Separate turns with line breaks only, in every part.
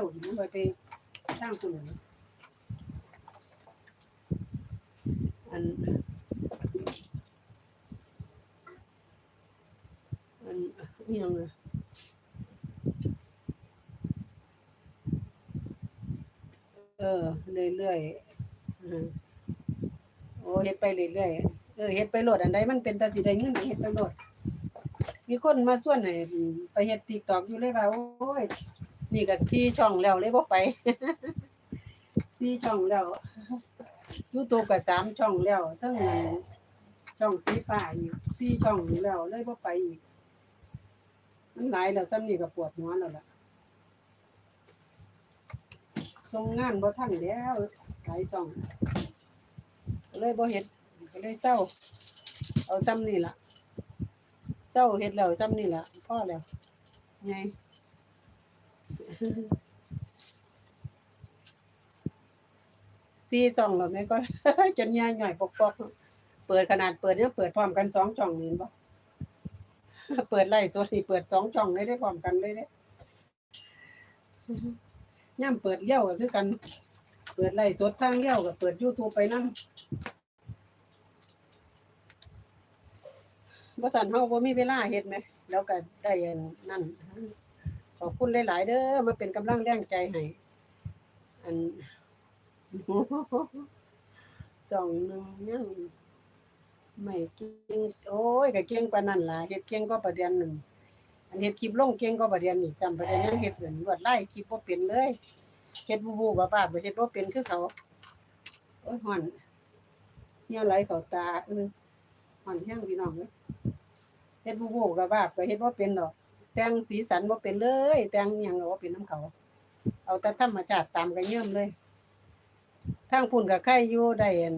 ยวมันไปไปสร้างคนนอันอันนี่ยังไงเออเรื่อยๆอืมโอ้เฮ็ดไปเรื่อยๆเออเฮ็ดไปโหลดอันใดมันเป็นตาสิได้เงินเฮ็ดไปโหลดมีคนมาส่วนให้ไปเฮ็ด TikTok อยู่เลยว่าโอ้ย นี่ก็สี่ช่องแล้วเลยบ่ไปสี่ช่องแล้ว YouTube ก็สามช่องแล้วทั้งช่องสีฟ้าอีกสี่ช่องแล้วเลยบ่ไปอีกมันหลายแล้วซ้ำนี่ก็ปวดหัวแล้วล่ะส่งงานบ่ทันแล้วหลายช่องเลยบ่เฮ็ดก็เลยเศร้า เอาซ้ำนี่ล่ะเศร้าเฮ็ดแล้วซ้ำนี่ล่ะพ่อแล้วไง ซีสองแล้วแม่ก็จนยาหน่อยปอกเปิดขนาดเปิดเนี่ยเปิดพร้อมกันสองช่องนี่เห็นบ่เปิดไล่สดนี่เปิดสองช่องเลยได้พร้อมกันเลยเด้ย่ำเปิดเลี้ยวก็คือกัน เปิดไล่สดทางเลี้ยวก็เปิด YouTube ไปนำบ่สั่นเฮาบ่มีเวลาเฮ็ดแหม แล้วก็ได้อันนั่น ขอบคุณหลาย ๆ เด้อมาเป็นกำลังแรงใจให้อันสองหนึ่งยังไม่เก่งโอ้ยก็เก่งกว่านั้นล่ะเฮ็ดเก่งก็ประเด็นหนึ่งอันเฮ็ดคลิปลงเก่งก็ประเด็นนี่จำประเด็นยังเฮ็ดเหมือนวดลายคลิปบ่เป็นเลยเฮ็ดบูบูบ้าบ้าบ่เฮ็ดบ่เป็นคือเขาโอ้ยฮ้อนเหี่ยวไหลเข้าตาเออฮ้อนแฮงพี่น้องเอ้ยเฮ็ดบูบูบ้าบ้าก็เฮ็ดบ่เป็นดอก แต่งสีสันบ่เป็นเลย แต่งหยังก็บ่เป็นนํเขา เอาแต่ธรรมชาติตามกันเยิ่มเลยทางพุ่นกับใครอยู่ได้อัน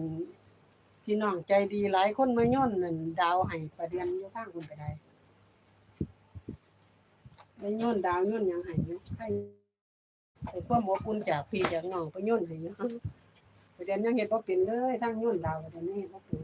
พี่น้องใจดีหลายคนมาย่นนั่นดาวให้ประเดียนอยู่ทางพุ่นก็ได้ได้ย่นดาวย่นยังให้อยู่ใครไอ้ความอบอุ่นจากพี่จากน้องไปย่นให้อยู่ประเดียนยังเฮ็ดบ่เป็นเลยทางย่นดาวก็ได้นี่บ่เป็น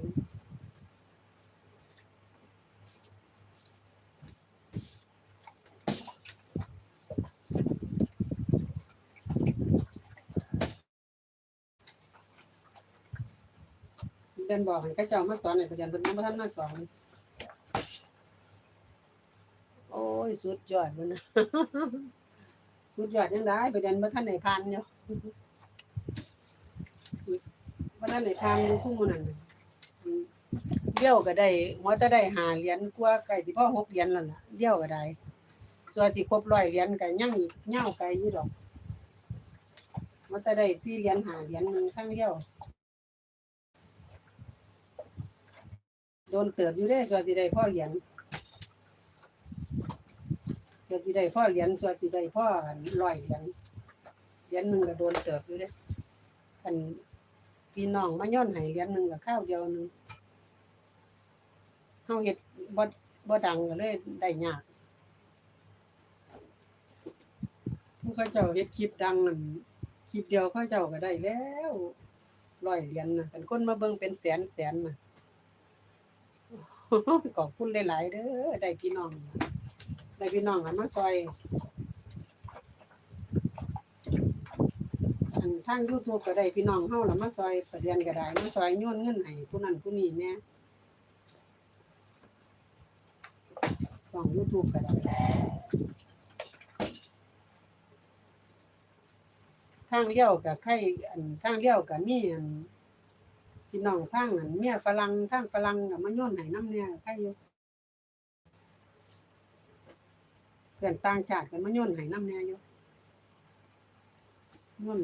เดินบอกให้เขาเจ้ามาสอนให้ประเดียนเพิ่นยังบ่ทันมาสอน โอ้ย สุดยอดเลยนะ สุดยอดยังได้ไปเดินบ่ทันได้ผ่านอยู่บ่ทันได้ผ่านอยู่คู่มื้อนั้นน่ะเดี่ยวก็ได้หัวจะได้หาเหรียญกว่าใกล้สิพ่อหกเหรียญแล้วล่ะเดี่ยวก็ได้ส่วนสิครบร้อยเหรียญก็ยังอีกยาวไกลอยู่ดอกมันจะได้สี่เหรียญหาเหรียญหนึงครั้งเดียว ดนเติบอยู่เด้ส่วสิได้พ่อเหรียญเดี๋ยวสิได้พ่อเหรียญส่วสิได้พ่อร้อยเหรียญเหรียญหนึ่งก็โดนเติบอยู่เด้อันพี่น้องมาย้อนให้เหรียญหนึ่งกับข้าวเดียวหนึ่งเฮาเฮ็ดบ่บ่ดังก็เลยได้ยากผู้เขาเจ้าเฮ็ดคลิปดังนั่นคลิปเดียวเขาเจ้าก็ได้แล้วร้อยเหรียญน่ะเป็นคนมาเบิ่งเป็นแสนแสนน่ะ ขอบคุณหลายๆเด้อได้พี่น้อง ได้พี่น้องหันมาซอยทาง YouTube ก็ได้พี่น้องเฮาล่ะมาซอยประเรียนก็ได้มาซอยโยนเงินให้ผู้นั้นผู้นี้แหน่ช่อง YouTube ก็ได้ทางเลี้ยวก็ใครทางเลี้ยวก็มีอัน พี่น้องทางอันเมียฝรั่งทางฝรั่งก็มาโยนให้น้ำเนี่ยใครอยู่เพื่อนต่างชาติกันมาโย่นให้น้ำแน่อยู่โย่น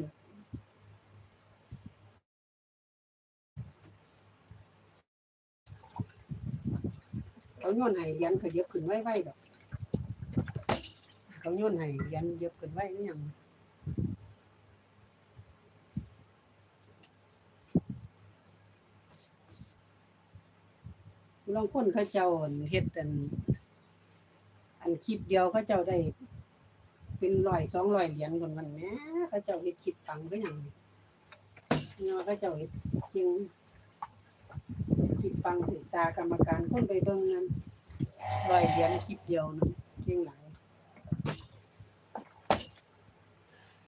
เขาโยนให้เหรียญเขาเย็บขึ้นไว้ไว้ดอกเขาโย่นให้เหรียญเย็บขึ้นไว้นี่ยัง ลองคนเขาเจ้าเฮ็ดอัน อันคลิปเดียวเขาเจ้าได้ เป็นร้อยสองร้อยเหรียญคนมันแหม่เขาเจ้าเฮ็ดคลิปฟังก็อย่างนี้เนาะเขาเจ้าเฮ็ดจริงคลิปฟังถึงตากรรมการคนไปเบิ่งนั้นร้อยเหรียญคลิปเดียวนะเก่งหลาย